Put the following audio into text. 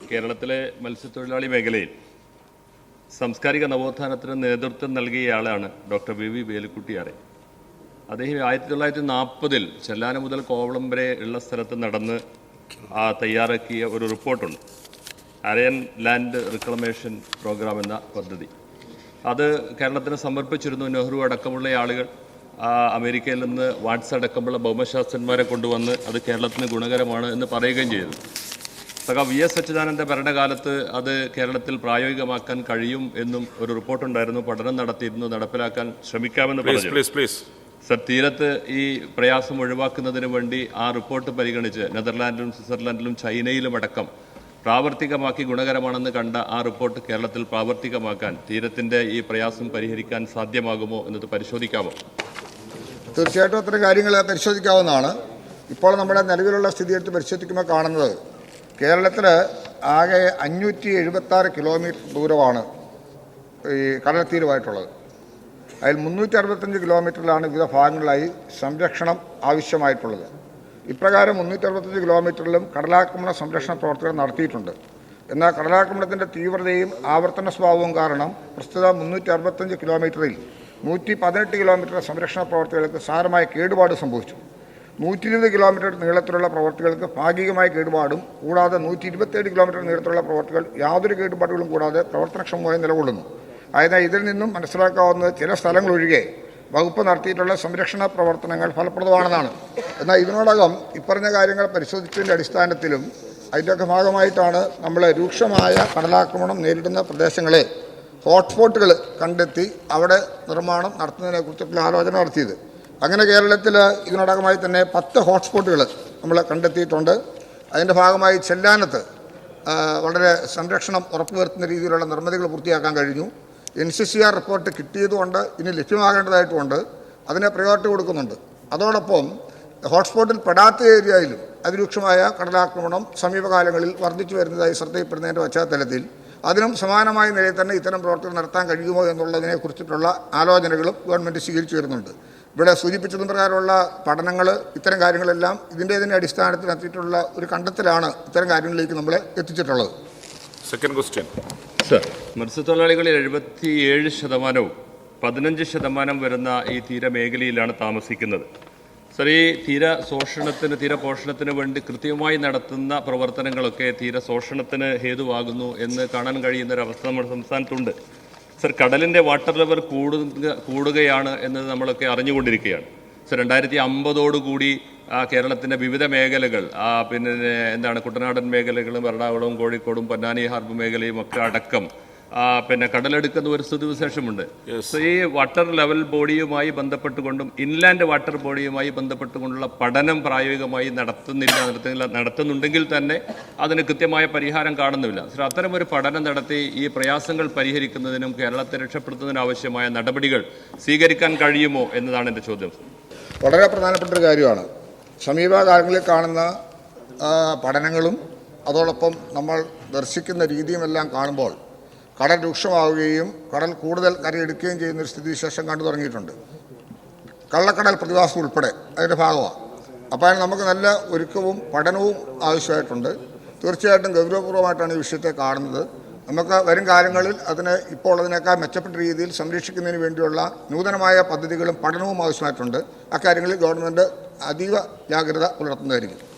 കേരളത്തിലെ മത്സ്യത്തൊഴിലാളി മേഖലയിൽ സാംസ്കാരിക നവോത്ഥാനത്തിന് നേതൃത്വം നൽകിയയാളാണ് ഡോക്ടർ വി വി വേലുക്കുട്ടിയാറെ. അദ്ദേഹം ആയിരത്തി തൊള്ളായിരത്തി നാൽപ്പതിൽ ചെല്ലാനം മുതൽ കോവളം വരെ ഉള്ള സ്ഥലത്ത് നടന്ന് ആ തയ്യാറാക്കിയ ഒരു റിപ്പോർട്ടുണ്ട്. അരയൻ ലാൻഡ് റിക്ലമേഷൻ പ്രോഗ്രാം എന്ന പദ്ധതി. അത് കേരളത്തിന് സമർപ്പിച്ചിരുന്നു നെഹ്റു അടക്കമുള്ള ആളുകൾ. അമേരിക്കയിൽ നിന്ന് വാട്സ് അടക്കമുള്ള ഭൗമശാസ്ത്രന്മാരെ കൊണ്ടുവന്ന് അത് കേരളത്തിന് ഗുണകരമാണ് എന്ന് പറയുകയും ചെയ്തു. സഖാ വി എസ് അച്യുതാനന്ദ ഭരണകാലത്ത് അത് കേരളത്തിൽ പ്രായോഗികമാക്കാൻ കഴിയും എന്നും ഒരു റിപ്പോർട്ടുണ്ടായിരുന്നു പഠനം നടത്തിയിരുന്നു നടപ്പിലാക്കാൻ ശ്രമിക്കാമെന്ന് പറഞ്ഞു. സർ തീരത്ത് ഈ പ്രയാസം ഒഴിവാക്കുന്നതിന് വേണ്ടി ആ റിപ്പോർട്ട് പരിഗണിച്ച് നെതർലാൻഡിലും സ്വിറ്റ്സർലൻഡിലും ചൈനയിലും അടക്കം പ്രാവർത്തികമാക്കി ഗുണകരമാണെന്ന് കണ്ട ആ റിപ്പോർട്ട് കേരളത്തിൽ പ്രാവർത്തികമാക്കാൻ തീരത്തിന്റെ ഈ പ്രയാസം പരിഹരിക്കാൻ സാധ്യമാകുമോ എന്നത് പരിശോധിക്കാമോ? തീർച്ചയായിട്ടും അത്തരം കാര്യങ്ങൾ പരിശോധിക്കാവുന്നതാണ്. ഇപ്പോൾ നമ്മുടെ നിലവിലുള്ള സ്ഥിതി എടുത്ത് പരിശോധിക്കുമ്പോൾ കാണുന്നത് കേരളത്തിൽ ആകെ അഞ്ഞൂറ്റി എഴുപത്താറ് കിലോമീറ്റർ ദൂരമാണ് ഈ കടൽ തീരമായിട്ടുള്ളത് അതിൽ മുന്നൂറ്റി അറുപത്തഞ്ച് കിലോമീറ്ററിലാണ് വിവിധ ഭാഗങ്ങളിലായി സംരക്ഷണം ആവശ്യമായിട്ടുള്ളത്. ഇപ്രകാരം മുന്നൂറ്റി അറുപത്തഞ്ച് കിലോമീറ്ററിലും കടലാക്രമണ സംരക്ഷണ പ്രവർത്തനങ്ങൾ നടത്തിയിട്ടുണ്ട്. എന്നാൽ കടലാക്രമണത്തിന്റെ തീവ്രതയും ആവർത്തന സ്വഭാവവും കാരണം പ്രസ്തുത മുന്നൂറ്റി അറുപത്തഞ്ച് കിലോമീറ്ററിൽ നൂറ്റി പതിനെട്ട് കിലോമീറ്റർ സംരക്ഷണ പ്രവർത്തികൾക്ക് സാരമായ കേടുപാട് സംഭവിച്ചു. നൂറ്റി ഇരുപത് കിലോമീറ്റർ നീളത്തിലുള്ള പ്രവർത്തികൾക്ക് ഭാഗികമായ കേടുപാടും കൂടാതെ നൂറ്റി ഇരുപത്തേഴ് കിലോമീറ്റർ നീളത്തിലുള്ള പ്രവർത്തികൾ യാതൊരു കേടുപാടുകളും കൂടാതെ പ്രവർത്തനക്ഷമമായി നിലകൊള്ളുന്നു. അതിനാൽ ഇതിൽ നിന്നും മനസ്സിലാക്കാവുന്നത് ചില സ്ഥലങ്ങളൊഴികെ വകുപ്പ് നടത്തിയിട്ടുള്ള സംരക്ഷണ പ്രവർത്തനങ്ങൾ ഫലപ്രദമാണെന്നാണ്. എന്നാൽ ഇതിനോടകം ഇപ്പറഞ്ഞ കാര്യങ്ങൾ പരിശോധിച്ചതിന്റെ അടിസ്ഥാനത്തിലും അതിന്റെയൊക്കെ ഭാഗമായിട്ടാണ് നമ്മൾ രൂക്ഷമായ കടലാക്രമണം നേരിടുന്ന പ്രദേശങ്ങളെ ഹോട്ട്സ്പോട്ടുകൾ കണ്ടെത്തി അവിടെ നിർമ്മാണം നടത്തുന്നതിനെ കുറിച്ചിട്ടുള്ള ആലോചന നടത്തിയത്. അങ്ങനെ കേരളത്തിൽ ഇതിനോടകമായി തന്നെ പത്ത് ഹോട്ട്സ്പോട്ടുകൾ നമ്മൾ കണ്ടെത്തിയിട്ടുണ്ട്. അതിന്റെ ഭാഗമായി ചെല്ലാനത്ത് വളരെ സംരക്ഷണം ഉറപ്പുവരുത്തുന്ന രീതിയിലുള്ള നിർമ്മിതികൾ പൂർത്തിയാക്കാൻ കഴിഞ്ഞു. N C C R report കിട്ടിയതുകൊണ്ട് ഇനി ലഭ്യമാകേണ്ടതായിട്ടുമുണ്ട് അതിനെ പ്രയോറിറ്റി കൊടുക്കുന്നുണ്ട്. അതോടൊപ്പം ഹോട്ട്സ്പോട്ടിൽ പെടാത്ത ഏരിയയിലും അതിരൂക്ഷമായ കടലാക്രമണം സമീപകാലങ്ങളിൽ വർദ്ധിച്ചു വരുന്നതായി ശ്രദ്ധയിൽപ്പെടുന്നതിന്റെ പശ്ചാത്തലത്തിൽ അതിനും സമാനമായ നിലയിൽ തന്നെ ഇത്തരം പ്രവർത്തനം നടത്താൻ കഴിയുമോ എന്നുള്ളതിനെ കുറിച്ചിട്ടുള്ള ആലോചനകളും ഗവൺമെന്റ് സ്വീകരിച്ചു വരുന്നുണ്ട്. ഇവിടെ സൂചിപ്പിച്ചത് പ്രകാരമുള്ള പഠനങ്ങൾ ഇത്തരം കാര്യങ്ങളെല്ലാം ഇതിന്റെ അടിസ്ഥാനത്തിൽ എത്തിയിട്ടുള്ള ഒരു കണ്ടെത്തലാണ് ഇത്തരം കാര്യങ്ങളിലേക്ക് നമ്മൾ എത്തിച്ചിട്ടുള്ളത്. സെക്കൻഡ് ക്വസ്റ്റ്യൻ സർ മത്സ്യത്തൊഴിലാളികളിൽ എഴുപത്തിയേഴ് ശതമാനവും പതിനഞ്ച് ശതമാനം വരുന്ന ഈ തീരമേഖലയിലാണ് താമസിക്കുന്നത്. സർ ഈ തീര ശോഷണത്തിന് തീരപോഷണത്തിന് വേണ്ടി കൃത്യമായി നടത്തുന്ന പ്രവർത്തനങ്ങളൊക്കെ തീര ശോഷണത്തിന് ഹേതുവാകുന്നു എന്ന് കാണാൻ കഴിയുന്ന ഒരു അവസ്ഥ നമ്മുടെ സംസ്ഥാനത്തുണ്ട്. സർ കടലിന്റെ വാട്ടർ ലെവൽ കൂടുക കൂടുകയാണ് എന്നത് നമ്മളൊക്കെ അറിഞ്ഞുകൊണ്ടിരിക്കുകയാണ്. സർ രണ്ടായിരത്തി അമ്പതോടുകൂടി കേരളത്തിന്റെ വിവിധ മേഖലകൾ പിന്നെ എന്താണ് കുട്ടനാടൻ മേഖലകളും എറണാകുളവും കോഴിക്കോടും പൊന്നാനി ഹാർബർ മേഖലയും ഒക്കെ അടക്കം പിന്നെ കടലെടുക്കുന്ന ഒരു സ്ഥിതിവിശേഷമുണ്ട് സോ ഈ വാട്ടർ ലെവൽ ബോഡിയുമായി ബന്ധപ്പെട്ടുകൊണ്ടും ഇൻലാൻഡ് വാട്ടർ ബോഡിയുമായി ബന്ധപ്പെട്ടുകൊണ്ടുള്ള പഠനം പ്രായോഗികമായി നടത്തുന്നില്ല നടത്തുന്നില്ല നടത്തുന്നുണ്ടെങ്കിൽ തന്നെ അതിന് കൃത്യമായ പരിഹാരം കാണുന്നില്ല. സർ അത്തരം ഒരു പഠനം നടത്തി ഈ പ്രയാസങ്ങൾ പരിഹരിക്കുന്നതിനും കേരളത്തെ രക്ഷപ്പെടുത്തുന്നതിനും ആവശ്യമായ നടപടികൾ സ്വീകരിക്കാൻ കഴിയുമോ എന്നതാണ് എന്റെ ചോദ്യം. വളരെ പ്രധാനപ്പെട്ട ഒരു കാര്യമാണ്. സമീപകാലങ്ങളിൽ കാണുന്ന പഠനങ്ങളും അതോടൊപ്പം നമ്മൾ ദർശിക്കുന്ന രീതിയുമെല്ലാം കാണുമ്പോൾ കടൽ രൂക്ഷമാവുകയും കടൽ കൂടുതൽ കരയെടുക്കുകയും ചെയ്യുന്ന ഒരു സ്ഥിതിവിശേഷം കണ്ടു തുടങ്ങിയിട്ടുണ്ട്. കള്ളക്കടൽ പ്രതിഭാസം ഉൾപ്പെടെ അതിന്റെ ഭാഗമാണ് അപ്പോൾ നമുക്ക് നല്ല ഒരുക്കവും പഠനവും ആവശ്യമായിട്ടുണ്ട്. തീർച്ചയായിട്ടും ഗൗരവപൂർവമായിട്ടാണ് ഈ വിഷയത്തെ കാണുന്നത്. നമുക്ക് വരും കാലങ്ങളിൽ അതിനെ ഇപ്പോൾ അതിനേക്കാൾ മെച്ചപ്പെട്ട രീതിയിൽ സംരക്ഷിക്കുന്നതിന് വേണ്ടിയുള്ള നൂതനമായ പദ്ധതികളും പഠനവും ആവശ്യമായിട്ടുണ്ട്. അക്കാര്യങ്ങളിൽ ഗവൺമെന്റ് അതീവ ജാഗ്രത പുലർത്തുന്നതായിരിക്കും.